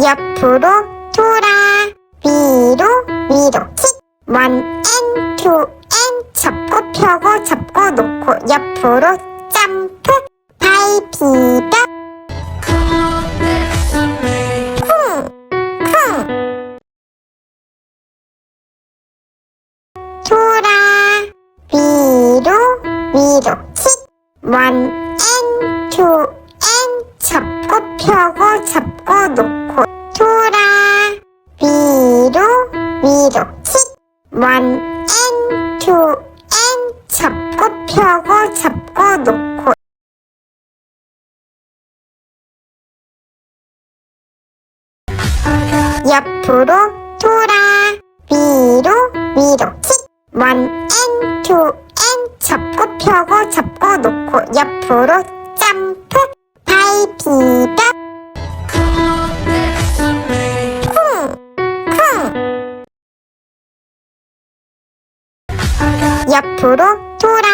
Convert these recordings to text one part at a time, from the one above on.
옆으로 돌아. 위로 위로. 킥 원앤투앤 접고 펴고 접고 놓고 옆으로 점프. 발 비벼. 쿵쿵 돌아. 위로 위로. 킥 원앤투 앤 접고 펴고 접고 놓고. 돌아. 위로 위로. 킥 원 앤 투앤 접고 펴고 접고 놓고. 옆으로 돌아. 위로 위로. 킥 원 앤 투앤 접고 펴고 접고 놓고. 옆으로 쿵쿵. 옆으로 돌아.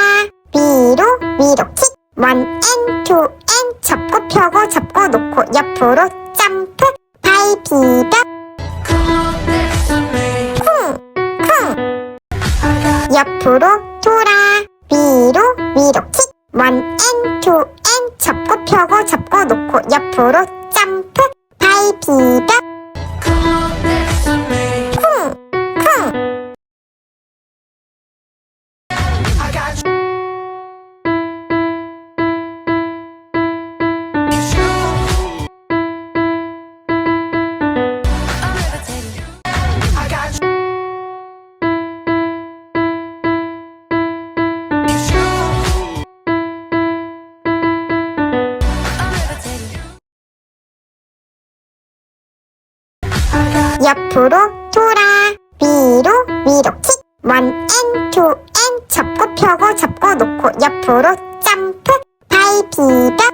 위로 위로. 킥 원앤투앤. 접고 펴고 접고 놓고. 옆으로 점프. 발 비벼. 쿵쿵. 옆으로 돌아. 위로 위로. 킥 원앤투앤 접고 펴고 접고 놓고 옆으로 점프. 발 비벼 옆으로 돌아. 위로 위로 킥 원앤 투앤 접고 펴고 접고 놓고 옆으로 점프. 발 비벼